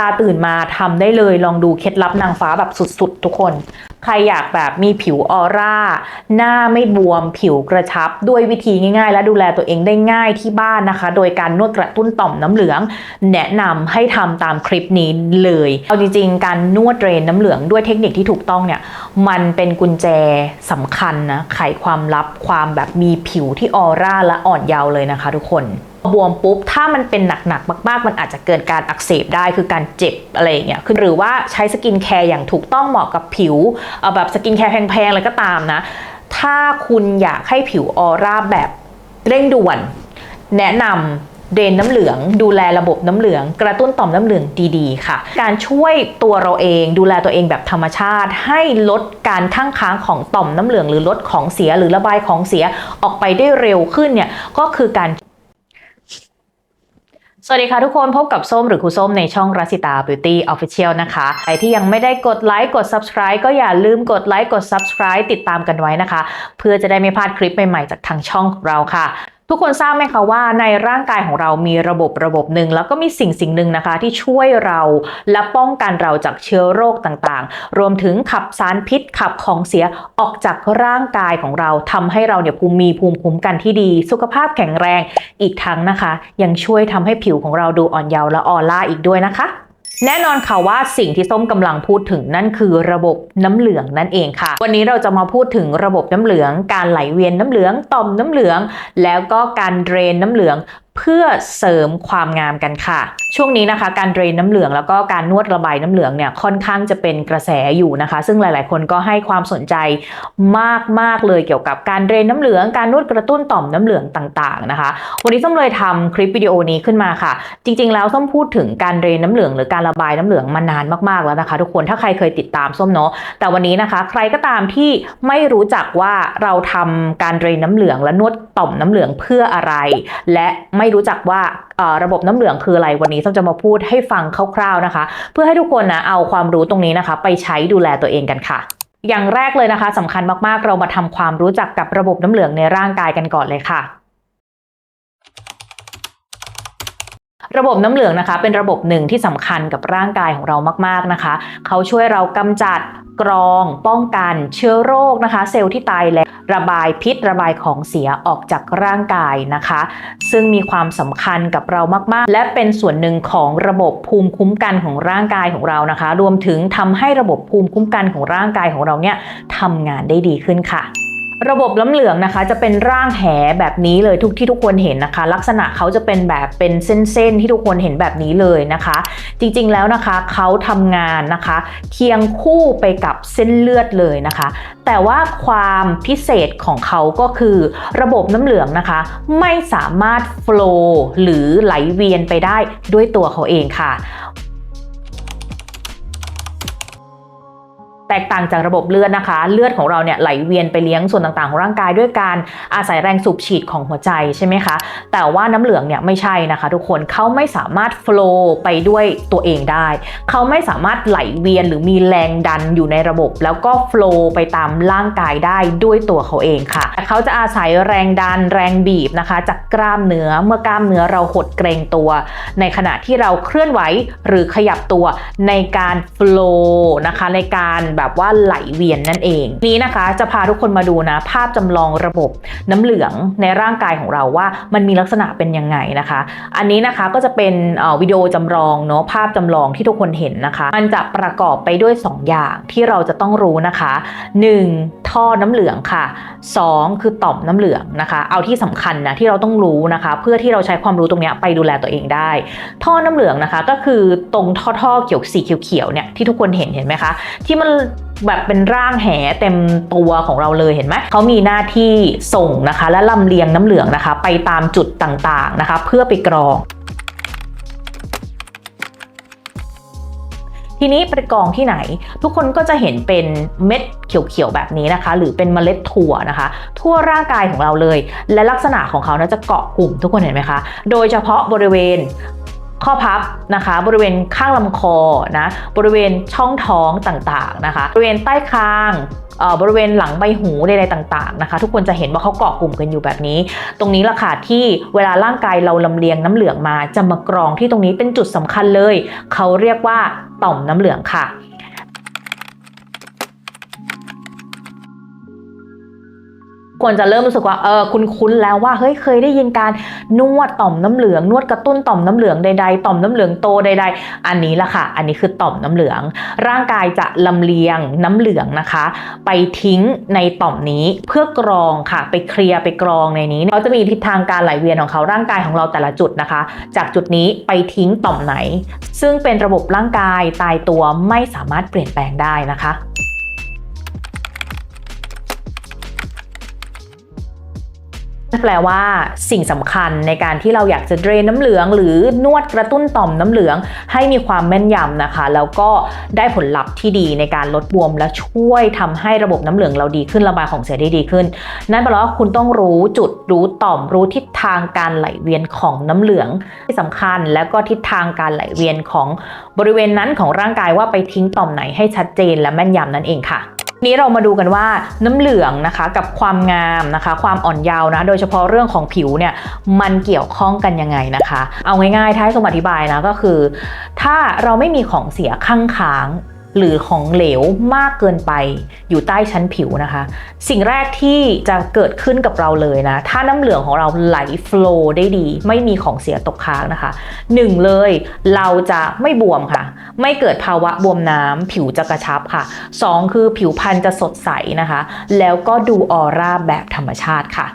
ตาตื่นมาทำได้เลยลองดูเคล็ดลับนางฟ้าแบบสุดๆ ทุกคน ใครอยากแบบมีผิวออร่า หน้าไม่บวมผิวกระชับ ด้วยวิธีง่ายๆ และดูแลตัวเองได้ง่ายที่บ้านนะคะ โดยการนวดกระตุ้นต่อมน้ำเหลือง แนะนำให้ทำตามคลิปนี้เลยเอาจริงๆ การนวดเดรนน้ำเหลืองด้วยเทคนิคที่ถูกต้องเนี่ยมันเป็นกุญแจสำคัญนะไขความลับความแบบมีผิวที่ออร่าและอ่อนเยาว์เลยนะคะ ทุกคน บวมปุ๊บ ถ้ามันเป็นหนักๆมาก ๆ มันอาจจะเกิดการอักเสบได้คือการเจ็บอะไรอย่างเงี้ยคือหรือว่าใช้สกินแคร์อย่างถูกต้องเหมาะกับผิวเอาแบบสกินแคร์แพงๆอะไรก็ตามนะ ถ้าคุณอยากให้ผิวออร่าแบบเร่งด่วน แนะนำเดนน้ำเหลือง ดูแลระบบน้ำเหลือง กระตุ้นต่อมน้ำเหลืองดีๆ ค่ะ การช่วยตัวเราเองดูแลตัวเองแบบธรรมชาติ ให้ลดการข้างค้างของต่อมน้ำเหลือง หรือลดของเสียหรือระบายของเสียออกไปได้เร็วขึ้นเนี่ยก็คือการ สวัสดีค่ะทุกคนพบกับส้มหรือครูส้มในช่องรัสิตาบิวตี้ออฟฟิเชียลนะคะใครที่ยังไม่ได้กดไลค์กด Subscribe ก็อย่าลืมกดไลค์กด Subscribe ติดตามกันไว้นะคะ เพื่อจะได้ไม่พลาดคลิปใหม่ ๆ จากทางช่องของเราค่ะ ทุกคนทราบไหมคะว่าในร่างกายของเรามีระบบระบบหนึ่งแล้วก็มีสิ่งสิ่งหนึ่งนะคะ ที่ช่วยเราและป้องกันเราจากเชื้อโรคต่างๆ รวมถึงขับสารพิษขับของเสียออกจากร่างกายของเราทำให้เราเนี่ยภูมิมีภูมิคุ้มกันที่ดี สุขภาพแข็งแรงอีกทั้งนะคะ ยังช่วยทำให้ผิวของเราดูอ่อนเยาว์และออร่าอีกด้วยนะคะ แน่นอนค่ะว่าสิ่งที่ส้มกำลังพูดถึงนั่นคือระบบน้ำเหลืองนั่นเองค่ะ วันนี้เราจะมาพูดถึงระบบน้ำเหลือง การไหลเวียนน้ำเหลืองต่อมน้ำเหลือง แล้วก็การเดรนน้ำเหลือง เพื่อเสริมความงามกันค่ะ ช่วงนี้นะคะ การเดรนน้ำเหลืองแล้วก็การนวดระบายน้ำเหลืองเนี่ยค่อนข้างจะเป็นกระแสอยู่นะคะ ซึ่งหลาย ๆ คนก็ให้ความสนใจมาก ๆ เลยเกี่ยวกับการเดรนน้ำเหลือง การนวดกระตุ้นต่อมน้ำเหลืองต่าง ๆ นะคะ วันนี้ส้มเลยทำคลิปวิดีโอนี้ขึ้นมาค่ะ จริง ๆ แล้วส้มพูดถึงการเดรนน้ำเหลือง หรือการระบายน้ำเหลืองมานานมาก ๆ แล้วนะคะ ทุกคนถ้าใครเคยติดตามส้มเนาะแต่วันนี้นะคะ ใครก็ตามที่ไม่รู้จักว่าเราทำการเดรนน้ำเหลือง และนวดต่อมน้ำเหลืองเพื่ออะไร และไไม่รู้จักว่าระบบน้ำเหลืองคืออะไรวันนี้ส้มจะมาพูดให้ฟังคร่าวๆนะคะ เพื่อให้ทุกคนนะเอาความรู้ตรงนี้นะคะ ไปใช้ดูแลตัวเองกันค่ะอย่างแรกเลยนะคะสำคัญมากๆ เรามาทำความรู้จักกับระบบน้ำเหลืองในร่างกายกันก่อนเลยค่ะ ระบบน้ำเหลืองนะคะ เป็นระบบหนึ่งที่สำคัญกับร่างกายของเรามากๆนะคะ เขาช่วยเรากำจัดกรอง ป้องกันเชื้อโรคนะคะ เซลล์ที่ตายแล้ว ระบายพิษระบายของเสียออกจากร่างกายนะคะ ซึ่งมีความสำคัญกับเรามาก ๆ และเป็นส่วนหนึ่งของระบบภูมิคุ้มกันของร่างกายของเรานะคะ รวมถึงทำให้ระบบภูมิคุ้มกันของร่างกายของเราเนี่ยทำงานได้ดีขึ้นค่ะ ระบบน้ำเหลืองนะคะ จะเป็นร่างแหแบบนี้เลยทุกที่ทุกคนเห็นนะคะ ลักษณะเขาจะเป็นแบบเป็นเส้นๆที่ทุกคนเห็นแบบนี้เลยนะคะ จริงๆแล้วนะคะเขาทำงานนะคะ เคียงคู่ไปกับเส้นเลือดเลยนะคะ แต่ว่าความพิเศษของเขาก็คือระบบน้ำเหลืองนะคะ ไม่สามารถโฟล์หรือไหลเวียนไปได้ด้วยตัวเขาเองค่ะ แตกต่างจากระบบเลือดนะคะ เลือดของเราเนี่ยไหลเวียนไปเลี้ยงส่วนต่างๆ ของร่างกายด้วยการอาศัยแรงสูบฉีดของหัวใจใช่ไหมคะ แต่ว่าน้ำเหลืองเนี่ยไม่ใช่นะคะ ทุกคนเขาไม่สามารถโฟล์ไปด้วยตัวเองได้ เขาไม่สามารถไหลเวียนหรือมีแรงดันอยู่ในระบบ แล้วก็โฟล์ไปตามร่างกายได้ด้วยตัวเขาเองค่ะ เขาจะอาศัยแรงดันแรงบีบนะคะ จากกล้ามเนื้อเมื่อกล้ามเนื้อเราหดเกรงตัว ในขณะที่เราเคลื่อนไหวหรือขยับตัวในการโฟล์นะคะในการแบบว่าไหลเวียนนั่นเอง นี้นะคะจะพาทุกคนมาดูนะ ภาพจำลองระบบน้ำเหลืองในร่างกายของเราว่ามันมีลักษณะเป็นยังไงนะคะ อันนี้นะคะก็จะเป็นวิดีโอจำลองเนาะภาพจำลองที่ทุกคนเห็นนะคะ มันจะประกอบไปด้วย 2 อย่างที่เราจะต้องรู้นะคะ 1. ท่อน้ำเหลืองค่ะ 2. คือต่อมน้ำเหลืองนะคะ เอาที่สำคัญนะที่เราต้องรู้นะคะ เพื่อที่เราใช้ความรู้ตรงนี้ไปดูแลตัวเองได้ ท่อน้ำเหลืองนะคะก็คือตรงท่อท่อๆเขียวสีเขียวๆเนี่ยที่ทุกคนเห็นเห็นไหมคะ ที่มันแบบเป็นร่างแหเต็มตัวของเราเลยเห็นไหมเขามีหน้าที่ส่งนะคะ และลำเลียงน้ำเหลืองนะคะ ไปตามจุดต่างๆนะคะ เพื่อไปกรองทีนี้ไปกรองที่ไหน ทุกคนก็จะเห็นเป็นเม็ดเขียวๆแบบนี้นะคะ หรือเป็นเมล็ดถั่วนะคะ ทั่วร่างกายของเราเลย และลักษณะของเขานะจะเกาะกลุ่มทุกคนเห็นไหมคะ โดยเฉพาะบริเวณ ข้อพับนะคะ บริเวณข้างลำคอนะบริเวณช่องท้องต่างๆนะคะ บริเวณใต้คางเอ่อบริเวณหลังใบหูใดๆต่างๆนะคะ ทุกคนจะเห็นว่าเขาเกาะกลุ่มกันอยู่แบบนี้ ตรงนี้ละค่ะที่เวลาร่างกายเราลำเลียงน้ำเหลืองมาจะมากรองที่ตรงนี้เป็นจุดสำคัญเลย เขาเรียกว่าต่อมน้ำเหลืองค่ะ ควรจะเริ่มรู้สึกว่าเออคุณคุ้นแล้วว่าเฮ้ยเคยได้ยินการนวดต่อมน้ำเหลือง นวดกระตุ้นต่อมน้ำเหลืองใดๆ ต่อมน้ำเหลืองโตใด ๆ อันนี้ละค่ะ อันนี้คือต่อมน้ำเหลือง ร่างกายจะลำเลียงน้ำเหลืองนะคะ ไปทิ้งในต่อมนี้เพื่อกรองค่ะ ไปเคลียร์ไปกรองในนี้เขาจะมีทิศทางการไหลเวียนของเขาร่างกายของเราแต่ละจุดนะคะ จากจุดนี้ไปทิ้งต่อมไหน ซึ่งเป็นระบบร่างกายตายตัวไม่สามารถเปลี่ยนแปลงได้นะคะ แปลว่าสิ่งสำคัญในการที่เราอยากจะเดรนน้ำเหลือง หรือนวดกระตุ้นต่อมน้ำเหลือง ให้มีความแม่นยำนะคะ แล้วก็ได้ผลลัพธ์ที่ดีในการลดบวม และช่วยทำให้ระบบน้ำเหลืองเราดีขึ้นระบายของเสียได้ดีขึ้น นั่นแปลว่าคุณต้องรู้จุดรู้ต่อมรู้ทิศทางการไหลเวียนของน้ำเหลืองที่สำคัญ แล้วก็ทิศทางการไหลเวียนของบริเวณนั้นของร่างกายว่าไปทิ้งต่อมไหนให้ชัดเจนและแม่นยำนั่นเองค่ะ นี้เรามาดูกันว่าน้ำเหลืองนะคะกับความงามนะคะ ความอ่อนเยาว์นะโดยเฉพาะเรื่องของผิวเนี่ยมันเกี่ยวข้องกันยังไงนะคะ เอาง่ายๆท้ายสมอธิบายนะก็คือ ถ้าเราไม่มีของเสียข้างค้าง หรือของเหลวมากเกินไปอยู่ใต้ชั้นผิวนะคะ สิ่งแรกที่จะเกิดขึ้นกับเราเลยนะ ถ้าน้ำเหลืองของเราไหลโฟลว์ได้ดี ไม่มีของเสียตกค้างนะคะหนึ่งเลยเราจะไม่บวมค่ะ ไม่เกิดภาวะบวมน้ำผิวจะกระชับค่ะสองคือผิวพรรณจะสดใสนะคะ แล้วก็ดูออร่าแบบธรรมชาติค่ะ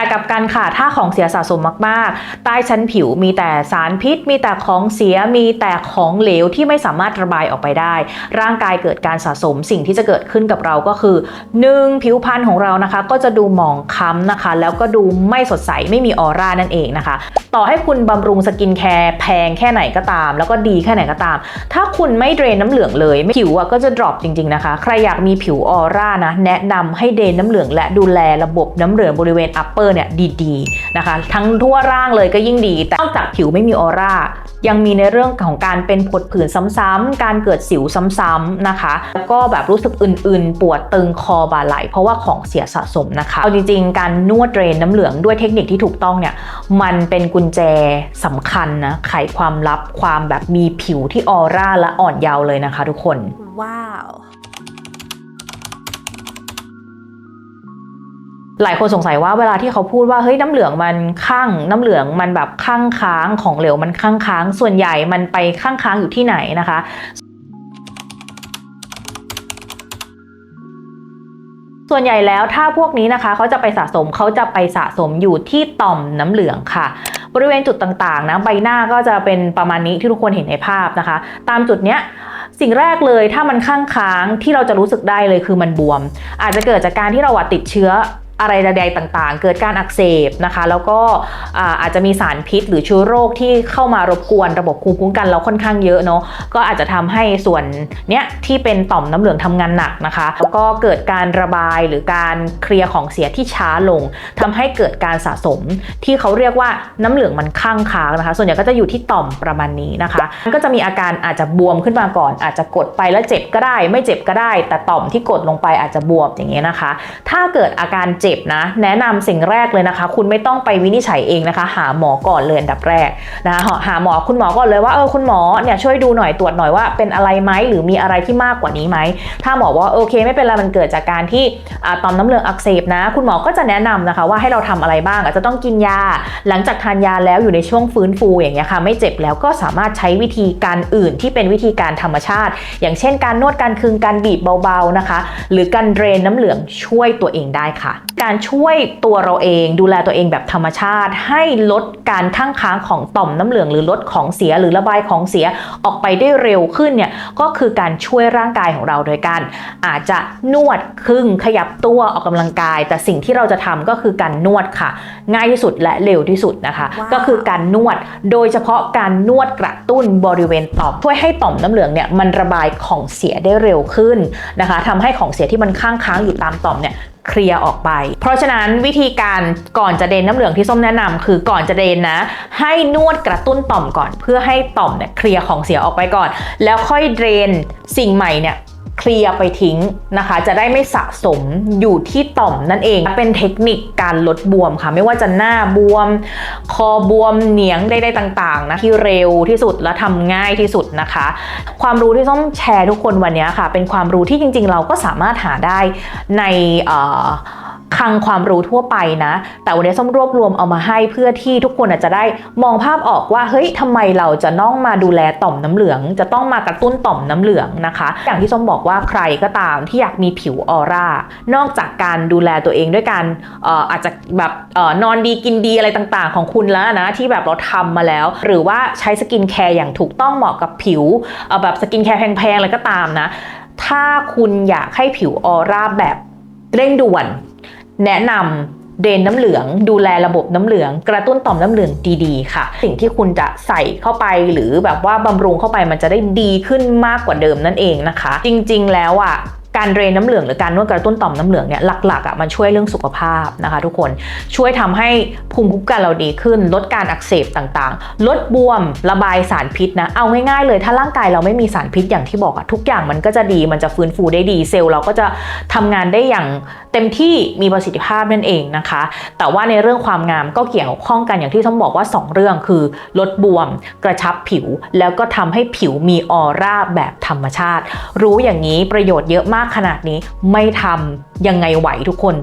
แต่กับการค่ะถ้าของเสียสะสมมากๆ ใต้ชั้นผิวมีแต่สารพิษ มีแต่ของเสียมีแต่ของเหลวที่ไม่สามารถระบายออกไปได้ ร่างกายเกิดการสะสมสิ่งที่จะเกิดขึ้นกับเราก็คือ 1. ผิวพรรณของเรานะคะ ก็จะดูหมองคล้ำนะคะ แล้วก็ดูไม่สดใสไม่มีออร่านั่นเองนะคะ ต่อให้คุณบำรุงสกินแคร์แพงแค่ไหนก็ตาม แล้วก็ดีแค่ไหนก็ตาม ถ้าคุณไม่เดรนน้ำเหลืองเลยผิวอะก็จะดรอปจริงๆนะคะ ใครอยากมีผิวออร่านะแนะนำให้เดรนน้ำเหลืองและดูแลระบบน้ำเหลืองบริเวณ upper เนี่ยดีๆนะคะ ทั้งทั่วร่างเลยก็ยิ่งดี แต่นอกจากผิวไม่มีออร่ายังมีในเรื่องของการเป็นผดผื่นซ้ำๆการเกิดสิวซ้ำๆนะคะ แล้วก็แบบรู้สึกอื่นๆ ปวดตึงคอบ่าไหล เพราะว่าของเสียสะสมนะคะ เอาจริงๆ การนวดเดรนน้ำเหลืองด้วยเทคนิคที่ถูกต้องเนี่ย มันเป็นกุญแจสำคัญนะ ไขความลับความแบบมีผิวที่ออร่าและอ่อนเยาว์เลยนะคะทุกคน Wow. หลายคนสงสัยว่าเวลาที่เขาพูดว่าเฮ้ยน้ำเหลืองมันข้างน้ำเหลืองมันแบบข้างค้างของเหลวมันข้างค้างส่วนใหญ่มันไปข้างค้างอยู่ที่ไหนนะคะส่วนใหญ่แล้วถ้าพวกนี้นะคะเขาจะไปสะสมเขาจะไปสะสมอยู่ที่ต่อมน้ำเหลืองค่ะ บริเวณจุดต่างๆนะใบหน้าก็จะเป็นประมาณนี้ที่ทุกคนเห็นในภาพนะคะ ตามจุดเนี้ยสิ่งแรกเลยถ้ามันข้างค้างที่เราจะรู้สึกได้เลยคือมันบวม อาจจะเกิดจากการที่เราติดเชื้อ อะไรใดๆต่างๆ เกิดการอักเสบนะคะ แล้วก็อาอาจจะมีสารพิษ หรือเชื้อโรคที่เข้ามารบกวนระบบภูมิคุ้มกันเราค่อนข้างเยอะเนาะก็อาจจะทำให้ส่วนเนี้ยที่เป็นต่อมน้ำเหลืองทำงานหนักนะคะ แล้วก็เกิดการระบายหรือการเคลียร์ของเสียที่ช้าลงทำให้เกิดการสะสม ที่เขาเรียกว่าน้ำเหลืองมันข้างค้างนะคะ ส่วนใหญ่ก็จะอยู่ที่ต่อมประมาณนี้นะคะมันก็จะมีอาการอาจจะบวมขึ้นมาก่อน อาจจะกดไปแล้วเจ็บก็ได้ ไม่เจ็บก็ได้ แต่ต่อมที่กดลงไปอาจจะบวมอย่างเงี้ยนะคะ ถ้าเกิดอาการเจ็บนะ แนะนำสิ่งแรกเลยนะคะ คุณไม่ต้องไปวินิจฉัยเองนะคะ หาหมอก่อนเลยอันดับแรกนะคะหาหมอคุณหมอก่อนเลยว่าเออคุณหมอเนี่ยช่วยดูหน่อยตรวจหน่อยว่าเป็นอะไรไหมหรือมีอะไรที่มากกว่านี้ไหมถ้าหมอว่าโอเค ไม่เป็นไรมันเกิดจากการที่ต่อมน้ำเหลืองอักเสบนะ คุณหมอก็จะแนะนำนะคะ ว่าให้เราทำอะไรบ้างอาจจะต้องกินยา หลังจากทานยาแล้วอยู่ในช่วงฟื้นฟูอย่างเงี้ยค่ะไม่เจ็บแล้วก็สามารถใช้วิธีการอื่นที่เป็นวิธีการธรรมชาติ อย่างเช่น การนวดการคึงการบีบเบาๆนะคะ หรือการเดรนน้ำเหลืองช่วยตัวเองได้ค่ะการช่วยตัวเราเอง ดูแลตัวเองแบบธรรมชาติ ให้ลดการข้างค้างของต่อมน้ำเหลืองหรือลดของเสียหรือระบายของเสียออกไปได้เร็วขึ้นเนี่ยก็คือการช่วยร่างกายของเราโดยการอาจจะนวดครึ่งขยับตัวออกกำลังกาย แต่สิ่งที่เราจะทำก็คือการนวดค่ะ ง่ายที่สุดและเร็วที่สุดนะคะว้าวก็คือการนวดโดยเฉพาะการนวดกระตุ้นบริเวณต่อมช่วยให้ต่อมน้ำเหลืองเนี่ยมันระบายของเสียได้เร็วขึ้นนะคะทำให้ของเสียที่มันค้างค้างๆอยู่ตามต่อมเนี่ยเคลียร์ออกไป เพราะฉะนั้นวิธีการก่อนจะเดนน้ำเหลืองที่ส้มแนะนำคือก่อนจะเดนนะ ให้นวดกระตุ้นต่อมก่อน เพื่อให้ต่อมเนี่ยเคลียร์ของเสียออกไปก่อน แล้วค่อยเดรนสิ่งใหม่เนี่ย เคลียร์ไปทิ้งนะคะ จะได้ไม่สะสมอยู่ที่ต่อมนั่นเอง เป็นเทคนิคการลดบวมค่ะ ไม่ว่าจะหน้าบวม คอบวมเหนียงใดๆต่างๆนะที่เร็วที่สุดและทำง่ายที่สุดนะคะ ความรู้ที่ต้องแชร์ทุกคนวันนี้ค่ะ เป็นความรู้ที่จริงๆ เราก็สามารถหาได้ในเอ่อ คลังความรู้ทั่วไปนะ แต่วันนี้ส้มรวบรวมเอามาให้เพื่อที่ทุกคนอาจจะได้มองภาพออกว่าเฮ้ยทำไมเราจะต้องมาดูแลต่อมน้ำเหลือง จะต้องมากระตุ้นต่อมน้ำเหลืองนะคะ อย่างที่ส้มบอกว่าใครก็ตามที่อยากมีผิวออร่านอกจากการดูแลตัวเองด้วยการเอออาจจะแบบเออนอนดีกินดีอะไรต่างๆ ของคุณแล้วนะที่แบบเราทำมาแล้ว หรือว่าใช้สกินแคร์อย่างถูกต้องเหมาะกับผิวเออแบบสกินแคร์แพงๆอะไรก็ตามนะ ถ้าคุณอยากให้ผิวออร่าแบบเร่งด่วน แนะนำเดนน้ำเหลือง ดูแลระบบน้ำเหลือง กระตุ้นต่อมน้ำเหลืองดีๆค่ะ สิ่งที่คุณจะใส่เข้าไปหรือแบบว่าบำรุงเข้าไปมันจะได้ดีขึ้นมากกว่าเดิมนั่นเองนะคะ จริงๆ แล้วอะการเดรนน้ำเหลืองหรือการนวดกระตุ้นต่อมน้ำเหลืองเนี่ยหลักๆอะมันช่วยเรื่องสุขภาพนะคะทุกคนช่วยทำให้ภูมิคุ้มกันเราดีขึ้น ลดการอักเสบต่างๆ ลดบวมระบายสารพิษนะเอาง่ายๆเลย ถ้าร่างกายเราไม่มีสารพิษอย่างที่บอกอะทุกอย่างมันก็จะดีมันจะฟื้นฟูได้ดีเซลล์เราก็จะทำงานได้อย่างเต็มที่มีประสิทธิภาพนั่นเองนะคะ แต่ว่าในเรื่องความงามก็เกี่ยวข้องกันอย่างที่ต้องบอกว่า 2 เรื่องคือลดบวม กระชับผิว แล้วก็ทำให้ผิวมีออร่าแบบธรรมชาติ รู้อย่างนี้ประโยชน์เยอะมากขนาดนี้ไม่ทำยังไงไหวทุกคน